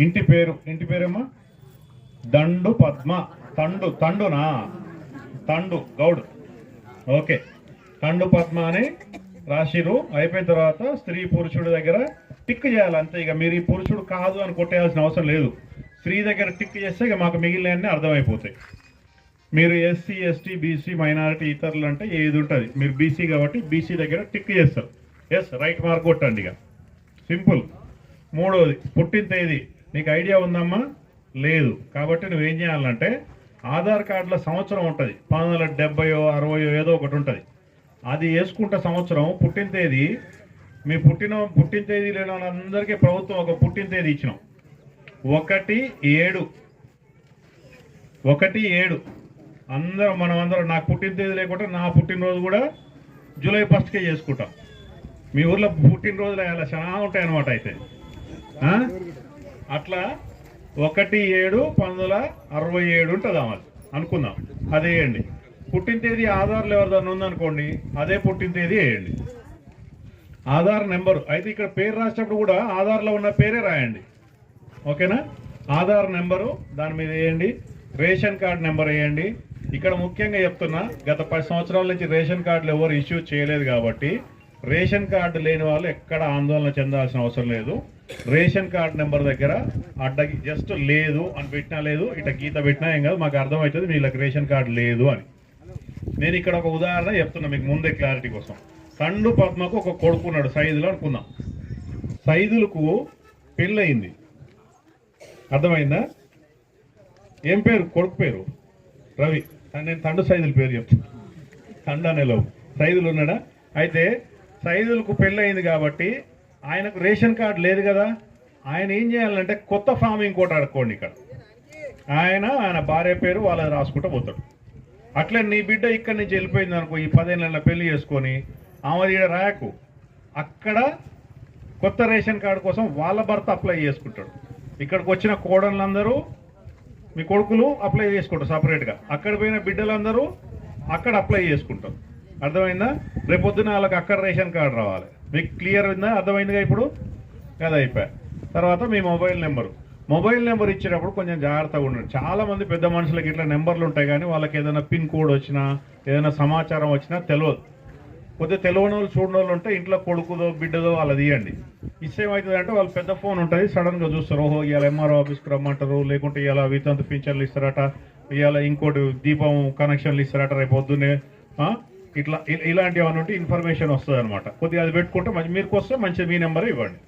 ఇంటి పేరు ఇంటి పేరేమ్మా? దండు పద్మ. తండు తండునా? తండు గౌడ్. ఓకే. తండు పద్మ అని రాసిరు అయిపోయిన తర్వాత స్త్రీ పురుషుడి దగ్గర టిక్ చేయాలి అంతే. ఇక మీరు ఈ పురుషుడు కాదు అని కొట్టేయాల్సిన అవసరం లేదు. స్త్రీ దగ్గర టిక్ చేస్తే ఇక మాకు మిగిలినవన్నీ అర్థమైపోతాయి. మీరు ఎస్సీ ఎస్టీ బీసీ మైనారిటీ ఇతరులు అంటే ఏది ఉంటుంది? మీరు బీసీ కాబట్టి బీసీ దగ్గర టిక్ చేస్తారు. ఎస్ రైట్ మార్క్ కొట్టండి ఇక. సింపుల్. మూడవది పుట్టిన తేదీ. నీకు ఐడియా ఉందమ్మా? లేదు. కాబట్టి నువ్వేం చేయాలంటే ఆధార్ కార్డులో సంవత్సరం ఉంటుంది. పంతొమ్మిది వందల డెబ్బయో అరవయో ఏదో ఒకటి ఉంటుంది. అది వేసుకుంటే సంవత్సరం పుట్టిన తేదీ మీ పుట్టిన పుట్టిన తేదీ లేని వాళ్ళందరికీ ప్రభుత్వం ఒక పుట్టిన తేదీ ఇచ్చినాం. ఒకటి ఏడు. ఒకటి ఏడు. అందరం మనం అందరం నాకు పుట్టిన తేదీ లేకుండా నా పుట్టినరోజు కూడా జూలై ఫస్ట్కే చేసుకుంటాం. మీ ఊర్లో పుట్టినరోజులు అలా చాలా ఉంటాయి అన్నమాట అయితే అట్లా ఒకటి ఏడు పంతొమ్మిది వందల అరవై ఏడు ఉంటుంది అమలు. అనుకుందాం. అదే వేయండి. పుట్టిన తేదీ ఆధార్లో ఎవరిదన్నా ఉందనుకోండి అదే పుట్టిన తేదీ వేయండి. ఆధార్ నెంబరు. అయితే ఇక్కడ పేరు రాసేటప్పుడు కూడా ఆధార్లో ఉన్న పేరే రాయండి. ఓకేనా? ఆధార్ నెంబరు దాని మీద వేయండి. రేషన్ కార్డు నెంబర్ వేయండి. ఇక్కడ ముఖ్యంగా చెప్తున్నా గత పది సంవత్సరాల నుంచి రేషన్ కార్డులు ఎవరు ఇష్యూ చేయలేదు కాబట్టి రేషన్ కార్డు లేని వాళ్ళు ఎక్కడ ఆందోళన చెందాల్సిన అవసరం లేదు. రేషన్ కార్డు నెంబర్ దగ్గర అడ్డకి జస్ట్ లేదు అని పెట్టినా లేదు ఇట్లా గీత పెట్టినా ఏం కాదు మాకు అర్థమవుతుంది వీళ్ళకి రేషన్ కార్డు లేదు అని. నేను ఇక్కడ ఒక ఉదాహరణ చెప్తున్నా మీకు ముందే క్లారిటీ కోసం. సండు పద్మకు ఒక కొడుకున్నాడు సైదులు అనుకుందాం. సైదులకు పెళ్ళయింది. అర్థమైందా? ఏం పేరు? కొడుకు పేరు? రవి. నేను తండు సైదుల పేరు చెప్తాను తండు అనేలో సైదులు ఉన్నాడా? అయితే సైదులకు పెళ్ళయింది కాబట్టి ఆయనకు రేషన్ కార్డు లేదు కదా ఆయన ఏం చేయాలంటే కొత్త ఫామ్ ఇంకోటి అడుక్కోండి ఇక్కడ. ఆయన ఆయన భార్య పేరు వాళ్ళని రాసుకుంటూ పోతాడు. అట్లే నీ బిడ్డ ఇక్కడి నుంచి వెళ్ళిపోయింది అనుకో ఈ పదేళ్ళ పెళ్ళి చేసుకొని ఆమె ఈడ రాయకు. అక్కడ కొత్త రేషన్ కార్డు కోసం వాళ్ళ భర్త అప్లై చేసుకుంటాడు. ఇక్కడికి వచ్చిన కోడళ్ళందరూ మీ కొడుకులు అప్లై చేసుకుంటారు సపరేట్గా. అక్కడ పోయిన బిడ్డలందరూ అక్కడ అప్లై చేసుకుంటారు. అర్థమైందా? రేపొద్దున వాళ్ళకి అక్కడ రేషన్ కార్డు రావాలి. మీకు క్లియర్ ఉందా? అర్థమైందిగా ఇప్పుడు? కదా అయిపోయా. తర్వాత మీ మొబైల్ నెంబరు మొబైల్ నెంబర్ ఇచ్చేటప్పుడు కొంచెం జాగ్రత్తగా ఉండండి. చాలామంది పెద్ద మనుషులకి ఇట్లా నెంబర్లు ఉంటాయి కానీ వాళ్ళకి ఏదైనా పిన్ కోడ్ వచ్చినా ఏదైనా సమాచారం వచ్చినా తెలియదు. కొద్దిగా తెలియని వాళ్ళు చూడని వాళ్ళు ఉంటే ఇంట్లో కొడుకుదో బిడ్డదో వాళ్ళది ఇవ్వండి ఇస్తే అంటే వాళ్ళు పెద్ద ఫోన్ ఉంటుంది సడన్గా చూస్తారు. ఓహో ఇవాళ ఎంఆర్ఓ ఆఫీస్కి రమ్మంటారు లేకుంటే ఇవాళ వితంతు పింఛన్లు ఇస్తారట ఇవాళ ఇంకోటి దీపం కనెక్షన్లు ఇస్తారట రేపు పొద్దున్నే ఇట్లా ఇలాంటి ఏమైనా ఉంటే ఇన్ఫర్మేషన్ వస్తుంది అనమాట కొద్దిగా అది పెట్టుకుంటే మీరు కోసం మంచి మీ నెంబర్ ఇవ్వండి.